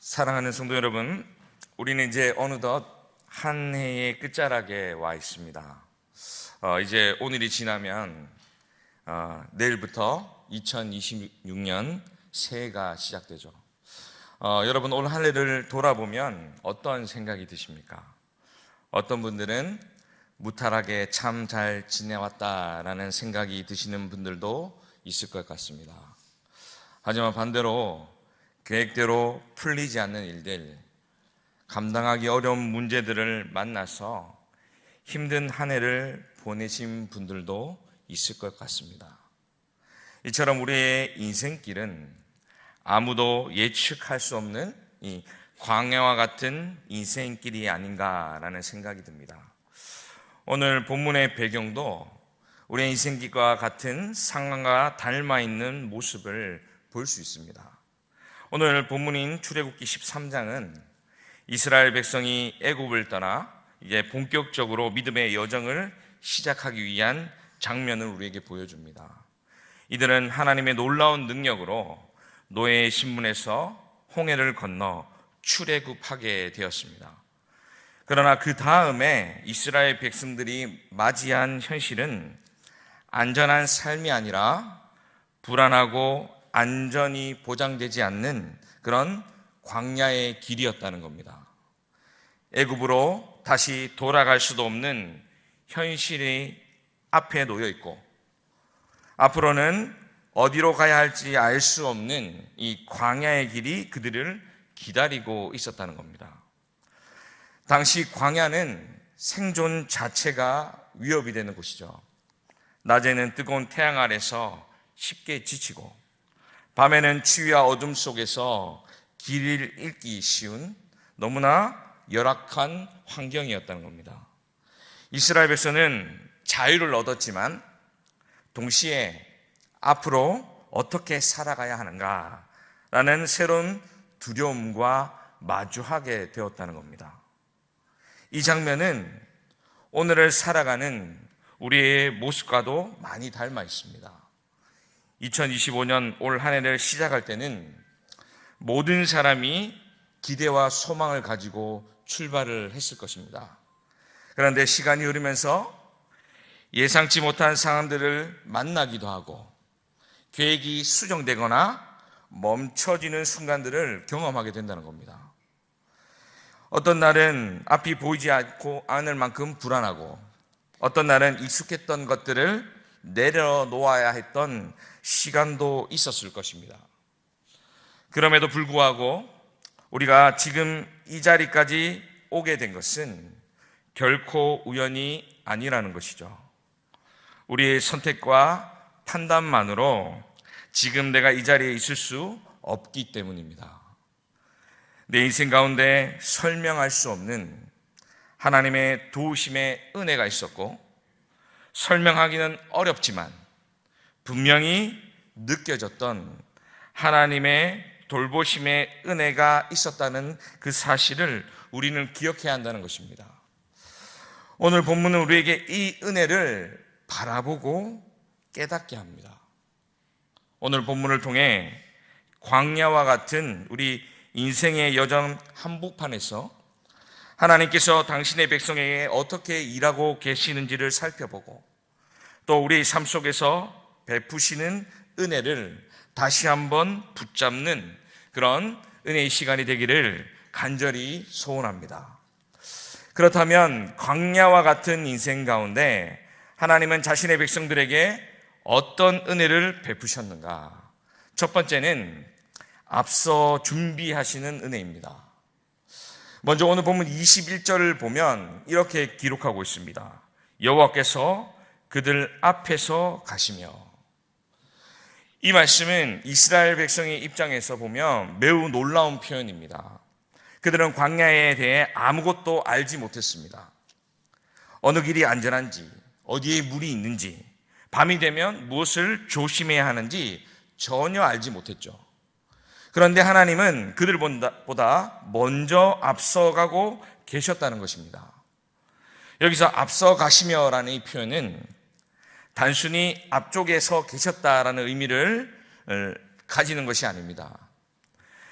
사랑하는 성도 여러분, 우리는 이제 어느덧 한 해의 끝자락에 와 있습니다. 어, 이제 오늘이 지나면 어, 내일부터 2026년 새해가 시작되죠. 어, 여러분 올 한 해를 돌아보면 어떤 생각이 드십니까? 어떤 분들은 무탈하게 참 잘 지내왔다라는 생각이 드시는 분들도 있을 것 같습니다. 하지만 반대로 계획대로 풀리지 않는 일들, 감당하기 어려운 문제들을 만나서 힘든 한 해를 보내신 분들도 있을 것 같습니다. 이처럼 우리의 인생길은 아무도 예측할 수 없는 이 광야와 같은 인생길이 아닌가라는 생각이 듭니다. 오늘 본문의 배경도 우리의 인생길과 같은 상황과 닮아 있는 모습을 볼 수 있습니다. 오늘 본문인 출애굽기 13장은 이스라엘 백성이 애굽을 떠나 이제 본격적으로 믿음의 여정을 시작하기 위한 장면을 우리에게 보여줍니다. 이들은 하나님의 놀라운 능력으로 노예의 신분에서 홍해를 건너 출애굽하게 되었습니다. 그러나 그 다음에 이스라엘 백성들이 맞이한 현실은 안전한 삶이 아니라 불안하고 안전이 보장되지 않는 그런 광야의 길이었다는 겁니다. 애굽으로 다시 돌아갈 수도 없는 현실이 앞에 놓여 있고 앞으로는 어디로 가야 할지 알 수 없는 이 광야의 길이 그들을 기다리고 있었다는 겁니다. 당시 광야는 생존 자체가 위협이 되는 곳이죠. 낮에는 뜨거운 태양 아래서 쉽게 지치고 밤에는 추위와 어둠 속에서 길을 잃기 쉬운 너무나 열악한 환경이었다는 겁니다. 이스라엘 백성은 자유를 얻었지만 동시에 앞으로 어떻게 살아가야 하는가라는 새로운 두려움과 마주하게 되었다는 겁니다. 이 장면은 오늘을 살아가는 우리의 모습과도 많이 닮아 있습니다. 2025년 올 한 해를 시작할 때는 모든 사람이 기대와 소망을 가지고 출발을 했을 것입니다. 그런데 시간이 흐르면서 예상치 못한 상황들을 만나기도 하고 계획이 수정되거나 멈춰지는 순간들을 경험하게 된다는 겁니다. 어떤 날은 앞이 보이지 않고 않을 만큼 불안하고 어떤 날은 익숙했던 것들을 내려놓아야 했던 시간도 있었을 것입니다. 그럼에도 불구하고 우리가 지금 이 자리까지 오게 된 것은 결코 우연이 아니라는 것이죠. 우리의 선택과 판단만으로 지금 내가 이 자리에 있을 수 없기 때문입니다. 내 인생 가운데 설명할 수 없는 하나님의 도우심의 은혜가 있었고 설명하기는 어렵지만 분명히 느껴졌던 하나님의 돌보심의 은혜가 있었다는 그 사실을 우리는 기억해야 한다는 것입니다. 오늘 본문은 우리에게 이 은혜를 바라보고 깨닫게 합니다. 오늘 본문을 통해 광야와 같은 우리 인생의 여정 한복판에서 하나님께서 당신의 백성에게 어떻게 일하고 계시는지를 살펴보고 또 우리 삶 속에서 베푸시는 은혜를 다시 한번 붙잡는 그런 은혜의 시간이 되기를 간절히 소원합니다. 그렇다면 광야와 같은 인생 가운데 하나님은 자신의 백성들에게 어떤 은혜를 베푸셨는가? 첫 번째는 앞서 준비하시는 은혜입니다. 먼저 오늘 본문 21절을 보면 이렇게 기록하고 있습니다. 여호와께서 그들 앞에서 가시며 이 말씀은 이스라엘 백성의 입장에서 보면 매우 놀라운 표현입니다. 그들은 광야에 대해 아무것도 알지 못했습니다. 어느 길이 안전한지, 어디에 물이 있는지, 밤이 되면 무엇을 조심해야 하는지 전혀 알지 못했죠. 그런데 하나님은 그들보다 먼저 앞서가고 계셨다는 것입니다. 여기서 앞서 가시며라는 이 표현은 단순히 앞쪽에 서 계셨다라는 의미를 가지는 것이 아닙니다.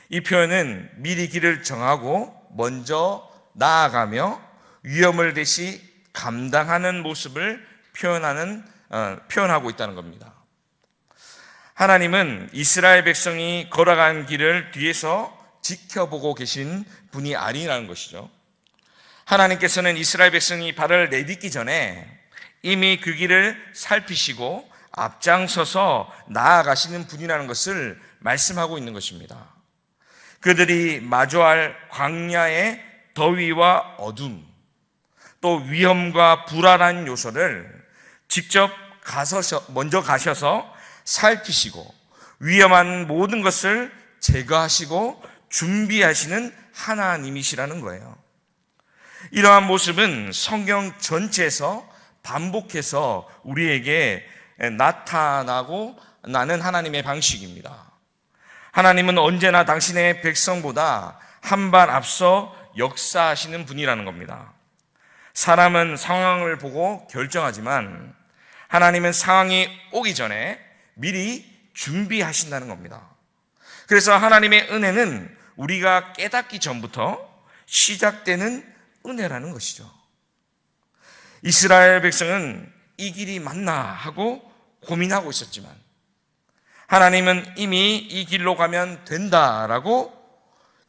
이 표현은 미리 길을 정하고 먼저 나아가며 위험을 대시 감당하는 모습을 표현하는 어, 표현하고 있다는 겁니다. 하나님은 이스라엘 백성이 걸어간 길을 뒤에서 지켜보고 계신 분이 아니라는 것이죠. 하나님께서는 이스라엘 백성이 발을 내딛기 전에 이미 그 길을 살피시고 앞장서서 나아가시는 분이라는 것을 말씀하고 있는 것입니다. 그들이 마주할 광야의 더위와 어둠, 또 위험과 불안한 요소를 직접 가서 먼저 가셔서 살피시고 위험한 모든 것을 제거하시고 준비하시는 하나님이시라는 거예요. 이러한 모습은 성경 전체에서 반복해서 우리에게 나타나고 나는 하나님의 방식입니다. 하나님은 언제나 당신의 백성보다 한 발 앞서 역사하시는 분이라는 겁니다. 사람은 상황을 보고 결정하지만 하나님은 상황이 오기 전에 미리 준비하신다는 겁니다. 그래서 하나님의 은혜는 우리가 깨닫기 전부터 시작되는 은혜라는 것이죠. 이스라엘 백성은 이 길이 맞나 하고 고민하고 있었지만 하나님은 이미 이 길로 가면 된다라고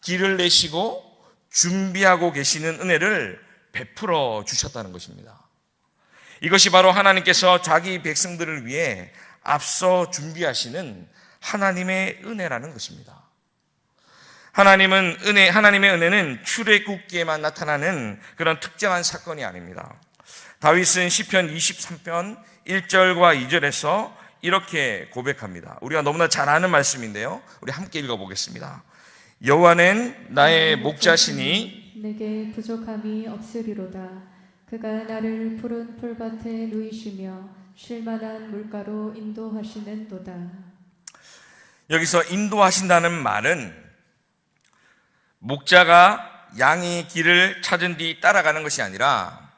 길을 내시고 준비하고 계시는 은혜를 베풀어 주셨다는 것입니다. 이것이 바로 하나님께서 자기 백성들을 위해 앞서 준비하시는 하나님의 은혜라는 것입니다. 하나님은 은혜, 하나님의 은혜는 출애굽기에만 나타나는 그런 특정한 사건이 아닙니다. 다윗은 시편 23편 1절과 2절에서 이렇게 고백합니다. 우리가 너무나 잘 아는 말씀인데요. 우리 함께 읽어 보겠습니다. 여호와는 나의 목자시니 내게 부족함이 없으리로다. 그가 나를 푸른 풀밭에 누이시며 쉴만한 물가로 인도하시는도다. 여기서 인도하신다는 말은 목자가 양이 길을 찾은 뒤 따라가는 것이 아니라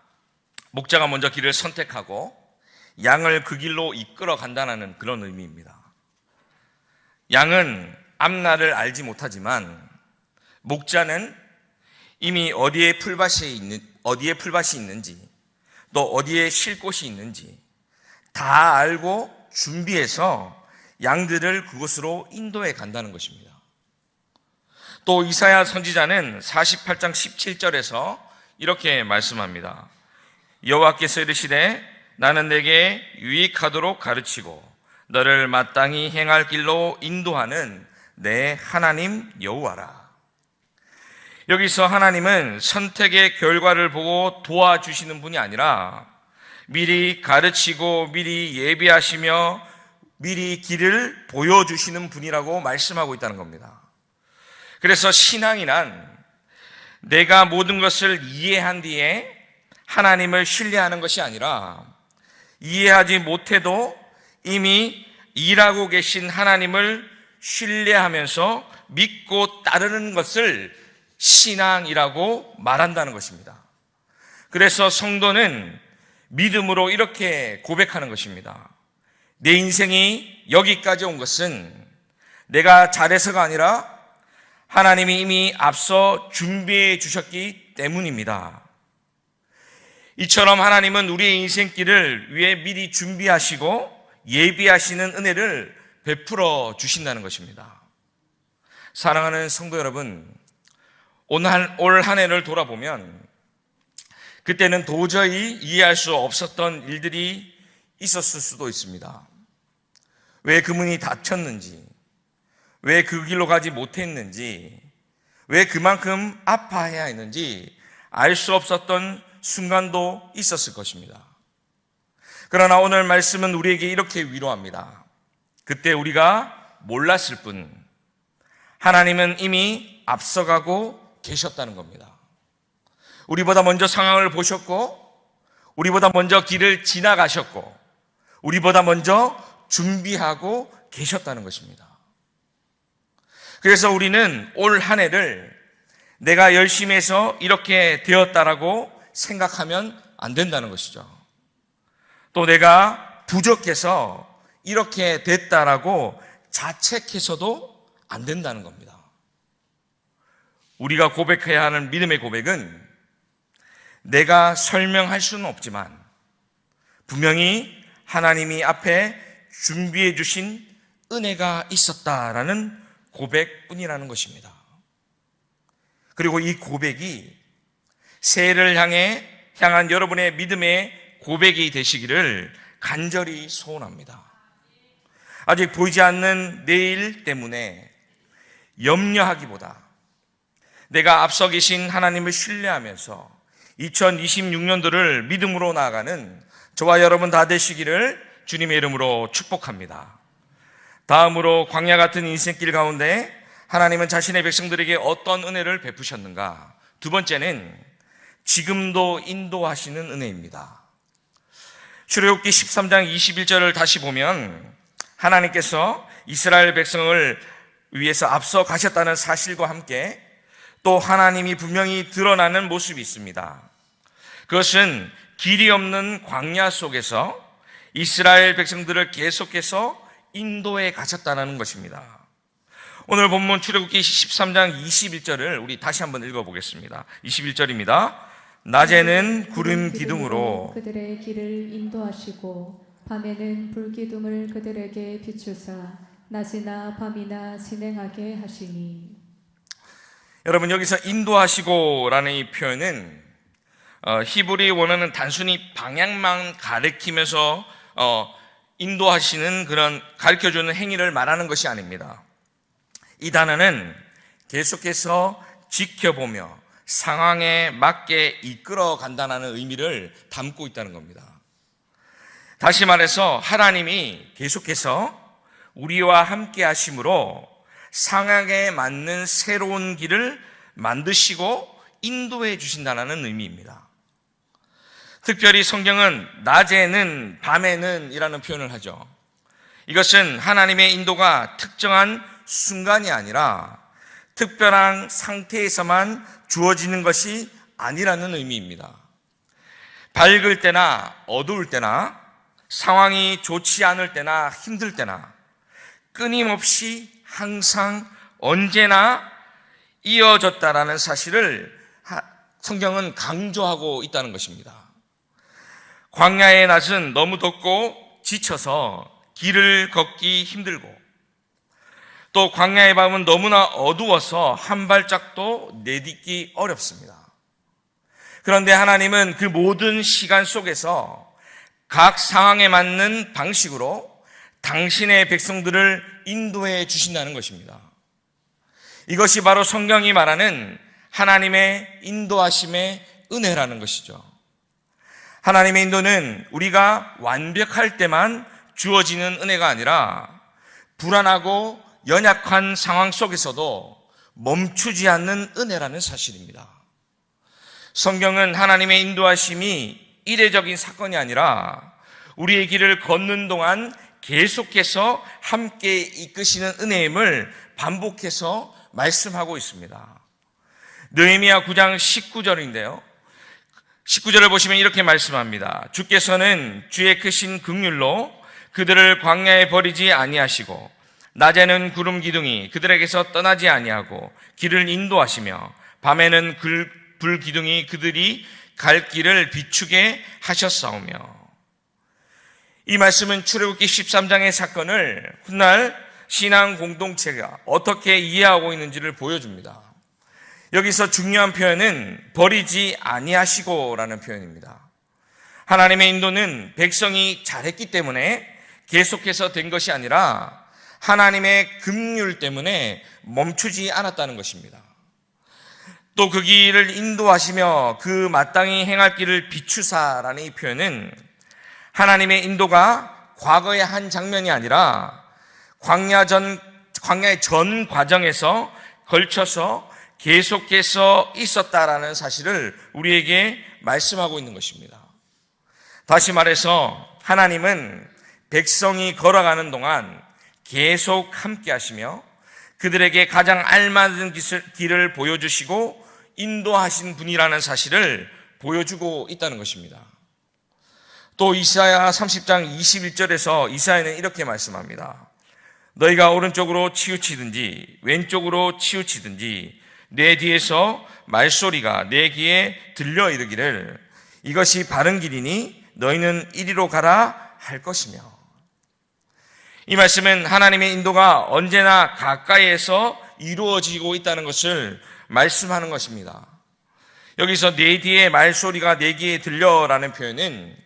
목자가 먼저 길을 선택하고 양을 그 길로 이끌어 간다는 그런 의미입니다. 양은 앞날을 알지 못하지만 목자는 이미 어디에 풀밭이 있는 어디에 풀밭이 있는지 또 어디에 쉴 곳이 있는지 다 알고 준비해서 양들을 그곳으로 인도해 간다는 것입니다. 또 이사야 선지자는 48장 17절에서 이렇게 말씀합니다. 여호와께서 이르시되 나는 내게 유익하도록 가르치고 너를 마땅히 행할 길로 인도하는 내 하나님 여호와라. 여기서 하나님은 선택의 결과를 보고 도와주시는 분이 아니라 미리 가르치고 미리 예비하시며 미리 길을 보여주시는 분이라고 말씀하고 있다는 겁니다. 그래서 신앙이란 내가 모든 것을 이해한 뒤에 하나님을 신뢰하는 것이 아니라 이해하지 못해도 이미 일하고 계신 하나님을 신뢰하면서 믿고 따르는 것을 신앙이라고 말한다는 것입니다. 그래서 성도는 믿음으로 이렇게 고백하는 것입니다. 내 인생이 여기까지 온 것은 내가 잘해서가 아니라 하나님이 이미 앞서 준비해 주셨기 때문입니다. 이처럼 하나님은 우리의 인생길을 위해 미리 준비하시고 예비하시는 은혜를 베풀어 주신다는 것입니다. 사랑하는 성도 여러분, 올한 해를 돌아보면 그때는 도저히 이해할 수 없었던 일들이 있었을 수도 있습니다. 왜 그 문이 닫혔는지, 왜 그 길로 가지 못했는지, 왜 그만큼 아파해야 했는지 알 수 없었던 순간도 있었을 것입니다. 그러나 오늘 말씀은 우리에게 이렇게 위로합니다. 그때 우리가 몰랐을 뿐, 하나님은 이미 앞서가고 계셨다는 겁니다. 우리보다 먼저 상황을 보셨고, 우리보다 먼저 길을 지나가셨고, 우리보다 먼저 준비하고 계셨다는 것입니다. 그래서 우리는 올 한 해를 내가 열심히 해서 이렇게 되었다라고 생각하면 안 된다는 것이죠. 또 내가 부족해서 이렇게 됐다라고 자책해서도 안 된다는 겁니다. 우리가 고백해야 하는 믿음의 고백은 내가 설명할 수는 없지만 분명히 하나님이 앞에 준비해 주신 은혜가 있었다라는 고백뿐이라는 것입니다. 그리고 이 고백이 새해를 향해 향한 여러분의 믿음의 고백이 되시기를 간절히 소원합니다. 아직 보이지 않는 내일 때문에 염려하기보다 내가 앞서 계신 하나님을 신뢰하면서 2026년도를 믿음으로 나아가는 저와 여러분 다 되시기를 주님의 이름으로 축복합니다. 다음으로 광야 같은 인생길 가운데 하나님은 자신의 백성들에게 어떤 은혜를 베푸셨는가? 두 번째는 지금도 인도하시는 은혜입니다. 출애굽기 13장 21절을 다시 보면 하나님께서 이스라엘 백성을 위해서 앞서 가셨다는 사실과 함께 또 하나님이 분명히 드러나는 모습이 있습니다. 그것은 길이 없는 광야 속에서 이스라엘 백성들을 계속해서 인도에 가셨다는 것입니다. 오늘 본문 출애굽기 13장 21절을 우리 다시 한번 읽어 보겠습니다. 21절입니다. 낮에는 구름 기둥으로 그들의 길을 인도하시고 밤에는 불 기둥을 그들에게 비추사 낮이나 밤이나 진행하게 하시니 여러분 여기서 인도하시고라는 이 표현은 어, 히브리 원어는 단순히 방향만 가리키면서 어, 인도하시는 그런 가르쳐주는 행위를 말하는 것이 아닙니다. 이 단어는 계속해서 지켜보며 상황에 맞게 이끌어 간다는 의미를 담고 있다는 겁니다. 다시 말해서 하나님이 계속해서 우리와 함께 하심으로 상황에 맞는 새로운 길을 만드시고 인도해 주신다는 의미입니다. 특별히 성경은 낮에는 밤에는 이라는 표현을 하죠. 이것은 하나님의 인도가 특정한 순간이 아니라 특별한 상태에서만 주어지는 것이 아니라는 의미입니다. 밝을 때나 어두울 때나 상황이 좋지 않을 때나 힘들 때나 끊임없이 항상 언제나 이어졌다라는 사실을 성경은 강조하고 있다는 것입니다. 광야의 낮은 너무 덥고 지쳐서 길을 걷기 힘들고 또 광야의 밤은 너무나 어두워서 한 발짝도 내딛기 어렵습니다. 그런데 하나님은 그 모든 시간 속에서 각 상황에 맞는 방식으로 당신의 백성들을 인도해 주신다는 것입니다. 이것이 바로 성경이 말하는 하나님의 인도하심의 은혜라는 것이죠. 하나님의 인도는 우리가 완벽할 때만 주어지는 은혜가 아니라 불안하고 연약한 상황 속에서도 멈추지 않는 은혜라는 사실입니다. 성경은 하나님의 인도하심이 이례적인 사건이 아니라 우리의 길을 걷는 동안 계속해서 함께 이끄시는 은혜임을 반복해서 말씀하고 있습니다. 느헤미야 9장 19절인데요. 19절을 보시면 이렇게 말씀합니다. 주께서는 주의 크신 극률로 그들을 광야에 버리지 아니하시고 낮에는 구름 기둥이 그들에게서 떠나지 아니하고 길을 인도하시며 밤에는 불 기둥이 그들이 갈 길을 비추게 하셨사오며 이 말씀은 출애굽기 13장의 사건을 훗날 신앙 공동체가 어떻게 이해하고 있는지를 보여줍니다. 여기서 중요한 표현은 버리지 아니하시고라는 표현입니다. 하나님의 인도는 백성이 잘했기 때문에 계속해서 된 것이 아니라 하나님의 긍휼 때문에 멈추지 않았다는 것입니다. 또 그 길을 인도하시며 그 마땅히 행할 길을 비추사라는 이 표현은 하나님의 인도가 과거의 한 장면이 아니라 광야 전 광야의 전 과정에서 걸쳐서 계속해서 있었다라는 사실을 우리에게 말씀하고 있는 것입니다. 다시 말해서 하나님은 백성이 걸어가는 동안 계속 함께 하시며 그들에게 가장 알맞은 길을 보여주시고 인도하신 분이라는 사실을 보여주고 있다는 것입니다. 또 이사야 30장 21절에서 이사야는 이렇게 말씀합니다. 너희가 오른쪽으로 치우치든지 왼쪽으로 치우치든지 내 뒤에서 말소리가 내 귀에 들려 이르기를 이것이 바른 길이니 너희는 이리로 가라 할 것이며 이 말씀은 하나님의 인도가 언제나 가까이에서 이루어지고 있다는 것을 말씀하는 것입니다. 여기서 내 뒤에 말소리가 내 귀에 들려라는 표현은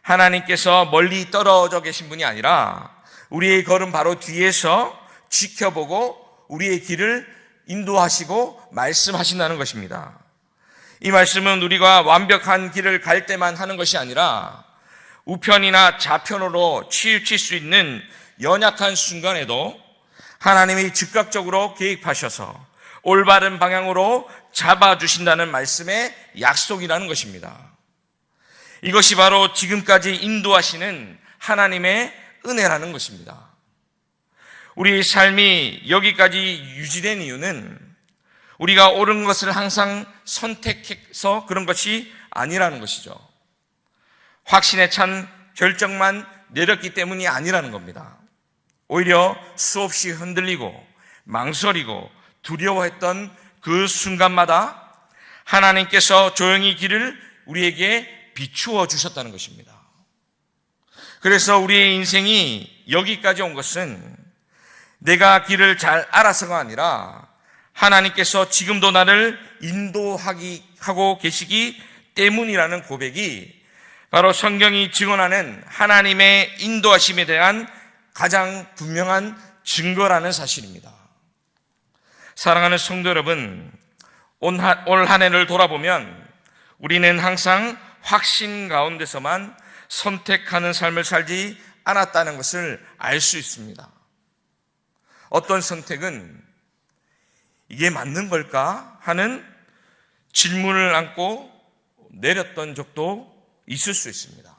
하나님께서 멀리 떨어져 계신 분이 아니라 우리의 걸음 바로 뒤에서 지켜보고 우리의 길을 인도하시고 말씀하신다는 것입니다. 이 말씀은 우리가 완벽한 길을 갈 때만 하는 것이 아니라 우편이나 좌편으로 치우칠 수 있는 연약한 순간에도 하나님이 즉각적으로 개입하셔서 올바른 방향으로 잡아주신다는 말씀의 약속이라는 것입니다. 이것이 바로 지금까지 인도하시는 하나님의 은혜라는 것입니다. 우리 삶이 여기까지 유지된 이유는 우리가 옳은 것을 항상 선택해서 그런 것이 아니라는 것이죠. 확신에 찬 결정만 내렸기 때문이 아니라는 겁니다. 오히려 수없이 흔들리고 망설이고 두려워했던 그 순간마다 하나님께서 조용히 길을 우리에게 비추어 주셨다는 것입니다. 그래서 우리의 인생이 여기까지 온 것은 내가 길을 잘 알아서가 아니라 하나님께서 지금도 나를 인도하기 하고 계시기 때문이라는 고백이 바로 성경이 증언하는 하나님의 인도하심에 대한 가장 분명한 증거라는 사실입니다. 사랑하는 성도 여러분, 올 한 해를 돌아보면 우리는 항상 확신 가운데서만 선택하는 삶을 살지 않았다는 것을 알 수 있습니다. 어떤 선택은 이게 맞는 걸까 하는 질문을 안고 내렸던 적도 있을 수 있습니다.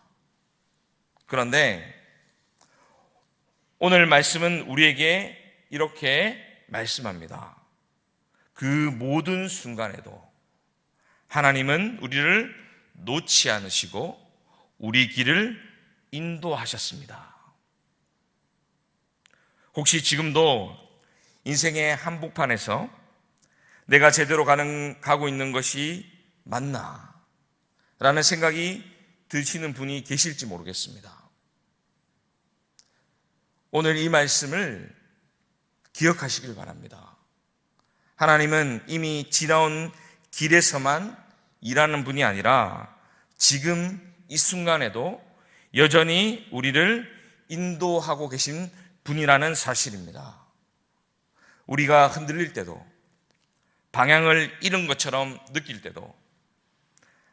그런데 오늘 말씀은 우리에게 이렇게 말씀합니다. 그 모든 순간에도 하나님은 우리를 놓지 않으시고 우리 길을 인도하셨습니다. 혹시 지금도 인생의 한복판에서 내가 제대로 가는, 가고 있는 것이 맞나? 라는 생각이 드시는 분이 계실지 모르겠습니다. 오늘 이 말씀을 기억하시길 바랍니다. 하나님은 이미 지나온 길에서만 일하는 분이 아니라 지금 이 순간에도 여전히 우리를 인도하고 계신 분이라는 사실입니다. 우리가 흔들릴 때도 방향을 잃은 것처럼 느낄 때도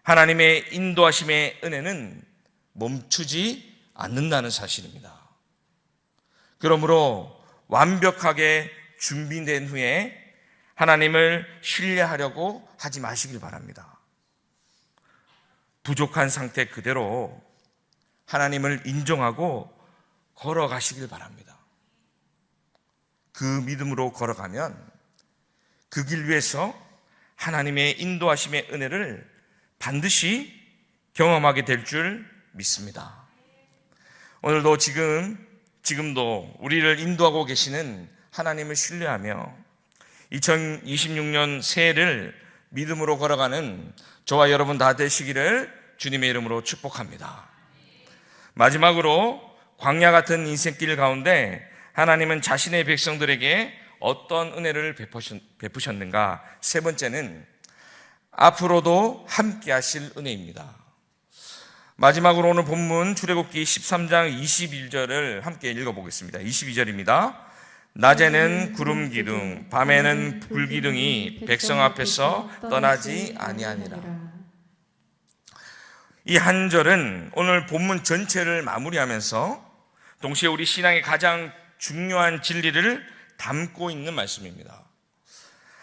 하나님의 인도하심의 은혜는 멈추지 않는다는 사실입니다. 그러므로 완벽하게 준비된 후에 하나님을 신뢰하려고 하지 마시길 바랍니다. 부족한 상태 그대로 하나님을 인정하고 걸어가시길 바랍니다. 그 믿음으로 걸어가면 그 길 위에서 하나님의 인도하심의 은혜를 반드시 경험하게 될 줄 믿습니다. 오늘도 지금, 지금도 우리를 인도하고 계시는 하나님을 신뢰하며 2026년 새해를 믿음으로 걸어가는 저와 여러분 다 되시기를 주님의 이름으로 축복합니다. 마지막으로 광야 같은 인생길 가운데 하나님은 자신의 백성들에게 어떤 은혜를 베푸셨는가? 세 번째는 앞으로도 함께 하실 은혜입니다. 마지막으로 오늘 본문 출애굽기 13장 21절을 함께 읽어보겠습니다. 22절입니다. 낮에는 구름 기둥, 밤에는 불 기둥이 백성 앞에서 떠나지 아니하니라. 이 한 절은 오늘 본문 전체를 마무리하면서 동시에 우리 신앙의 가장 중요한 진리를 담고 있는 말씀입니다.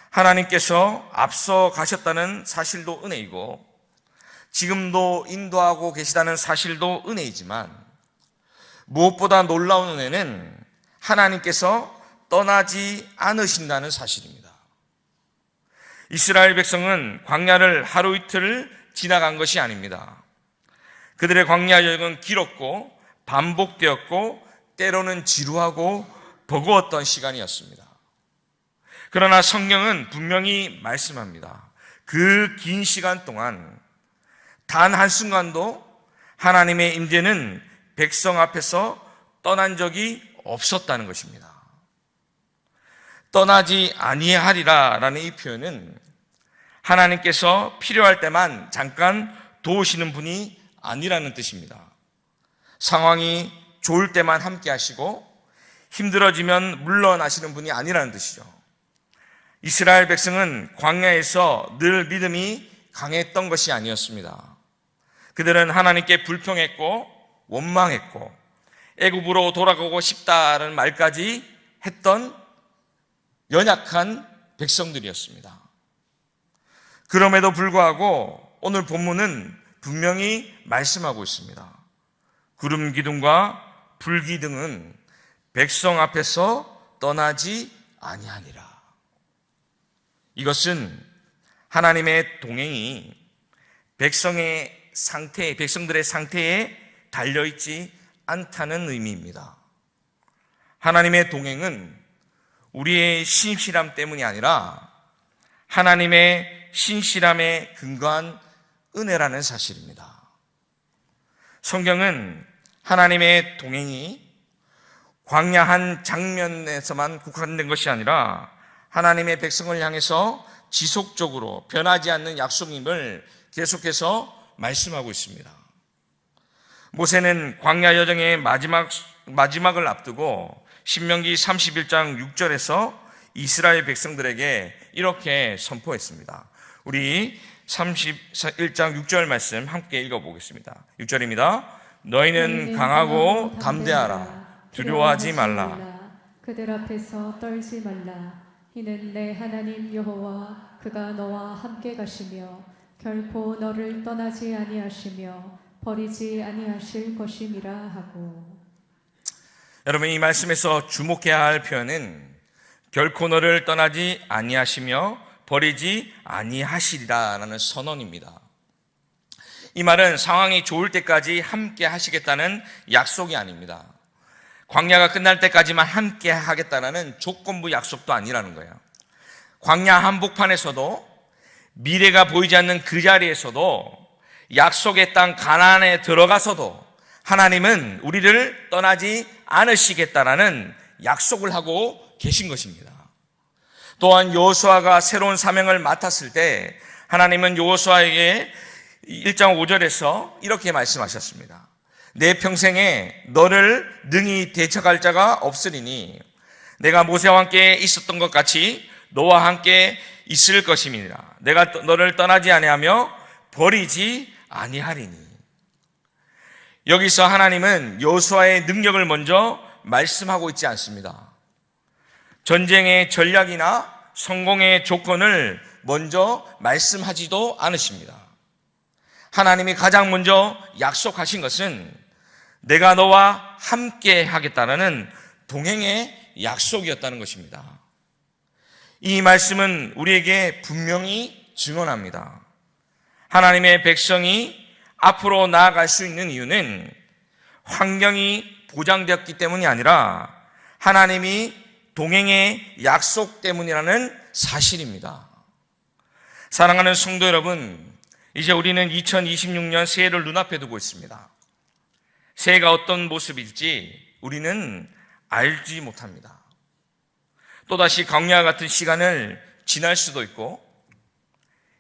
하나님께서 앞서 가셨다는 사실도 은혜이고 지금도 인도하고 계시다는 사실도 은혜이지만 무엇보다 놀라운 은혜는 하나님께서 떠나지 않으신다는 사실입니다. 이스라엘 백성은 광야를 하루 이틀 지나간 것이 아닙니다. 그들의 광야 여행은 길었고 반복되었고 때로는 지루하고 버거웠던 시간이었습니다. 그러나 성경은 분명히 말씀합니다. 그 긴 시간 동안 단 한순간도 하나님의 임재는 백성 앞에서 떠난 적이 없었다는 것입니다. 떠나지 아니하리라라는 이 표현은 하나님께서 필요할 때만 잠깐 도우시는 분이 아니라는 뜻입니다. 상황이 좋을 때만 함께 하시고 힘들어지면 물러나시는 분이 아니라는 뜻이죠. 이스라엘 백성은 광야에서 늘 믿음이 강했던 것이 아니었습니다. 그들은 하나님께 불평했고 원망했고 애굽으로 돌아가고 싶다는 말까지 했던 연약한 백성들이었습니다. 그럼에도 불구하고 오늘 본문은 분명히 말씀하고 있습니다. 구름 기둥과 불 기둥은 백성 앞에서 떠나지 아니하니라. 이것은 하나님의 동행이 백성의 상태, 백성들의 상태에 달려 있지 않다는 의미입니다. 하나님의 동행은 우리의 신실함 때문이 아니라 하나님의 신실함에 근거한 은혜라는 사실입니다. 성경은 하나님의 동행이 광야 한 장면에서만 국한된 것이 아니라 하나님의 백성을 향해서 지속적으로 변하지 않는 약속임을 계속해서 말씀하고 있습니다. 모세는 광야 여정의 마지막 마지막을 앞두고 신명기 31장 6절에서 이스라엘 백성들에게 이렇게 선포했습니다. 우리 31장 6절 말씀 함께 읽어보겠습니다. 6절입니다. 너희는 강하고 담대하라. 두려워하지 말라. 그들 앞에서 떨지 말라. 이는 내 하나님 여호와 그가 너와 함께 가시며 결코 너를 떠나지 아니하시며 버리지 아니하실 것임이라 하고 여러분 이 말씀에서 주목해야 할 표현은 결코 너를 떠나지 아니하시며 버리지 아니하시리라라는 선언입니다. 이 말은 상황이 좋을 때까지 함께 하시겠다는 약속이 아닙니다. 광야가 끝날 때까지만 함께 하겠다는 조건부 약속도 아니라는 거예요. 광야 한복판에서도 미래가 보이지 않는 그 자리에서도 약속의 땅 가나안에 들어가서도 하나님은 우리를 떠나지 않으시겠다라는 약속을 하고 계신 것입니다. 또한 여호수아가 새로운 사명을 맡았을 때 하나님은 여호수아에게 1장 5절에서 이렇게 말씀하셨습니다. 내 평생에 너를 능히 대적할 자가 없으리니 내가 모세와 함께 있었던 것 같이 너와 함께 있을 것임이니라. 내가 너를 떠나지 아니하며 버리지 아니하리니. 여기서 하나님은 여호수아의 능력을 먼저 말씀하고 있지 않습니다. 전쟁의 전략이나 성공의 조건을 먼저 말씀하지도 않으십니다. 하나님이 가장 먼저 약속하신 것은 내가 너와 함께 하겠다라는 동행의 약속이었다는 것입니다. 이 말씀은 우리에게 분명히 증언합니다. 하나님의 백성이 앞으로 나아갈 수 있는 이유는 환경이 보장되었기 때문이 아니라 하나님이 동행의 약속 때문이라는 사실입니다. 사랑하는 성도 여러분, 이제 우리는 2026년 새해를 눈앞에 두고 있습니다. 새해가 어떤 모습일지 우리는 알지 못합니다. 또다시 광야 같은 시간을 지날 수도 있고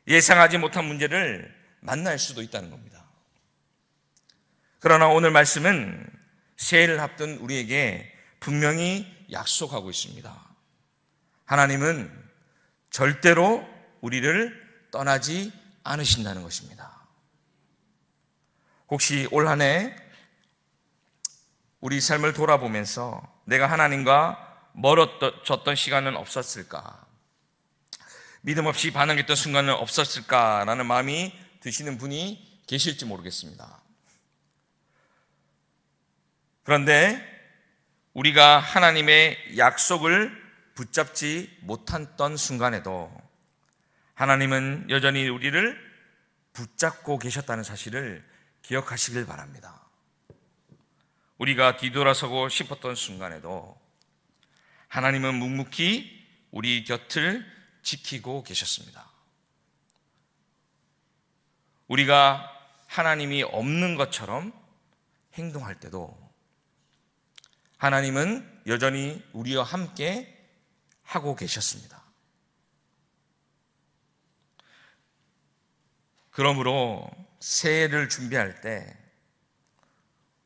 예상하지 못한 문제를 만날 수도 있다는 겁니다. 그러나 오늘 말씀은 새해를 앞둔 우리에게 분명히 약속하고 있습니다. 하나님은 절대로 우리를 떠나지 않으신다는 것입니다. 혹시 올 한 해 우리 삶을 돌아보면서 내가 하나님과 멀어졌던 시간은 없었을까? 믿음 없이 반응했던 순간은 없었을까라는 마음이 드시는 분이 계실지 모르겠습니다. 그런데 우리가 하나님의 약속을 붙잡지 못했던 순간에도 하나님은 여전히 우리를 붙잡고 계셨다는 사실을 기억하시길 바랍니다. 우리가 뒤돌아서고 싶었던 순간에도 하나님은 묵묵히 우리 곁을 지키고 계셨습니다. 우리가 하나님이 없는 것처럼 행동할 때도 하나님은 여전히 우리와 함께 하고 계셨습니다. 그러므로 새해를 준비할 때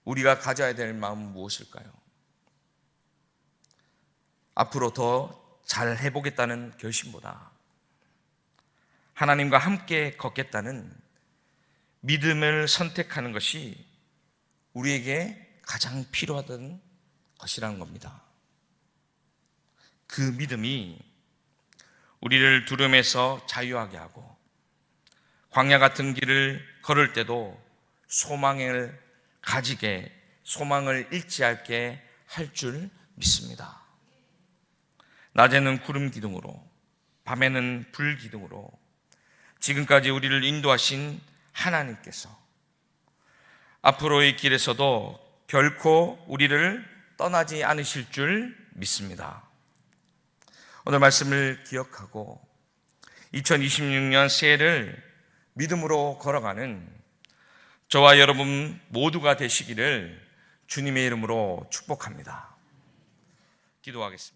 우리가 가져야 될 마음은 무엇일까요? 앞으로 더 잘 해보겠다는 결심보다 하나님과 함께 걷겠다는 믿음을 선택하는 것이 우리에게 가장 필요하던 것이라는 겁니다. 그 믿음이 우리를 두려움에서 자유하게 하고 광야 같은 길을 걸을 때도 소망을 가지게 소망을 잃지 않게 할 줄 믿습니다. 낮에는 구름 기둥으로 밤에는 불 기둥으로 지금까지 우리를 인도하신 하나님께서 앞으로의 길에서도 결코 우리를 떠나지 않으실 줄 믿습니다. 오늘 말씀을 기억하고 2026년 새해를 믿음으로 걸어가는 저와 여러분 모두가 되시기를 주님의 이름으로 축복합니다. 기도하겠습니다.